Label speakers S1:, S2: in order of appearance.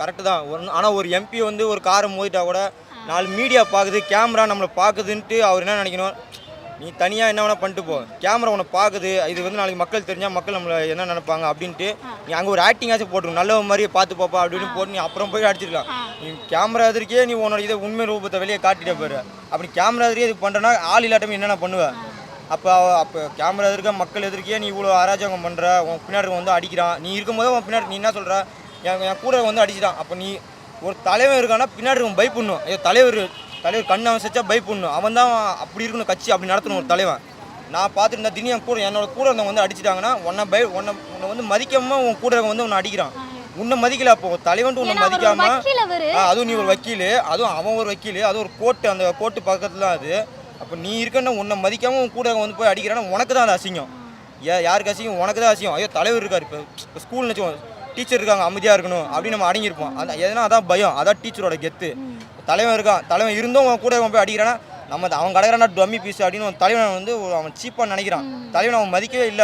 S1: Correct தான். ஒன்று ஆனால் ஒரு எம்பி வந்து ஒரு காரை மோதிட்டா கூட நாலு மீடியா பார்க்குது கேமரா நம்மளை பார்க்குதுன்ட்டு அவர் என்ன நினைக்கணும்? நீ தனியாக என்ன வேணால் பண்ணிட்டு போ. கேமரா உன்னை பார்க்குது இது வந்து நாளைக்கு மக்கள் தெரிஞ்சால் மக்கள் நம்மளை என்ன நினைப்பாங்க அப்படின்ட்டு நீ அங்கே ஒரு ஆக்டிங்காச்சும் போட்டுரும் நல்ல மாதிரியே பார்த்து பாப்பா அப்படின்னு போட்டு நீ அப்புறம் போய் அடிச்சிருக்கலாம். நீ கேமரா எதிர்க்கே நீ உன்னோட இதை உண்மை ரூபத்தை வெளியே காட்டிட்ட போயிரு. அப்படி கேமரா எதிரே இது பண்ணுறனா ஆள் இல்லாட்டம் என்னென்ன பண்ணுவேன் அப்போ அப்போ கேமரா எதிர்க்க மக்கள் எதிர்க்கே நீ இவ்வளோ அராஜகம் பண்ணுற உன் பின்னாடி வந்து அடிக்கிறான். நீ இருக்கும்போது உன் பின்னாடி நீ என்ன சொல்கிற என் என் கூட வந்து அடிச்சிட்டான். அப்போ நீ ஒரு தலைவன் இருக்கானா பின்னாடி அவன் பயப்படணும் ஐயோ தலைவர் தலைவர் கண் அவன் செச்சா பயப்படணும் அவன் தான் அப்படி இருக்கணும் கட்சி அப்படி நடத்தணும் ஒரு தலைவன். நான் பார்த்துருந்தா திடீர்னு என் கூட என்னோட கூட இருந்தவங்க வந்து அடிச்சிட்டாங்கன்னா உன்னை பய உன்னை உன்னை வந்து மதிக்காம உன் கூட வந்து உன்னை அடிக்கிறான். உன்னை மதிக்கல அப்போ. தலைவன்ட்டு உன்னை மதிக்காம அதுவும் நீ ஒரு வக்கீல். அதுவும் அவன் ஒரு வக்கீல். அது ஒரு கோர்ட்டு அந்த கோர்ட்டு பக்கத்துல தான் அது. அப்போ நீ இருக்கன்னா உன்னை மதிக்காம உன் கூட வந்து போய் அடிக்கிறான்னா உனக்கு தான் அது அசிங்கம். ஏ யாருக்கு அசிங்கம்? உனக்கு தான் அசிங்கம். ஐயோ தலைவர் இருக்கார். இப்போ இப்போ ஸ்கூல்னு வச்சுக்கோ டீச்சர் இருக்காங்க அமைதியாக இருக்கணும் அப்படின்னு நம்ம அடங்கியிருப்போம். அந்த எதனா அதான் பயம் அதான் டீச்சரோட கெத்து. தலைவன் இருக்கான் தலைவன் இருந்தும் அவன் கூட அவன் போய் அடிக்கிறான்னா நம்ம அவன் கிடக்கிறானா டம்மி பீஸ் அப்படின்னு தலைவன் வந்து அவன் சீப்பாக நினைக்கிறான். தலைவன் அவன் மதிக்கவே இல்லை.